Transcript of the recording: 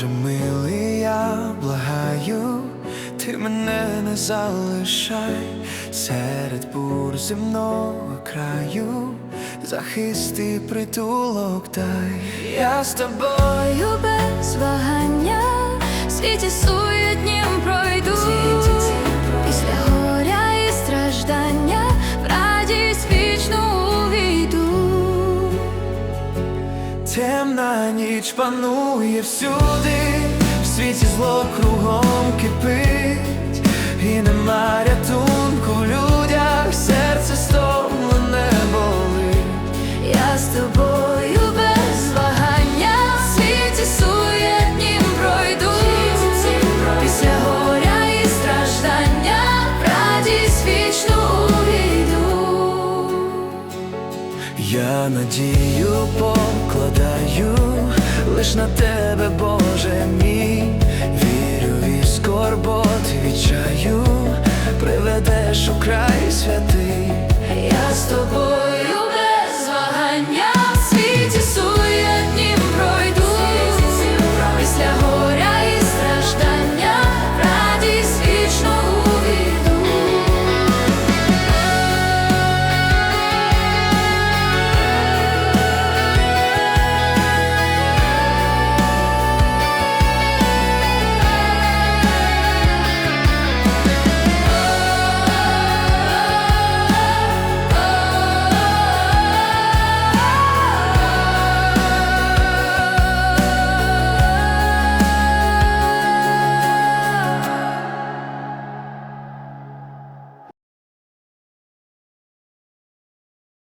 Боже милий, я благаю, ти мене не залишай серед бур земного краю, захисти притулок дай я з тобою без вагання, світі суєтнім пройду. Темна ніч панує всюди, в світі зло кругом кипить, і нема Я надію покладаю лиш на тебе, Боже мій, вірю і скорбот відчаю, приведеш у край святий. Я з тобою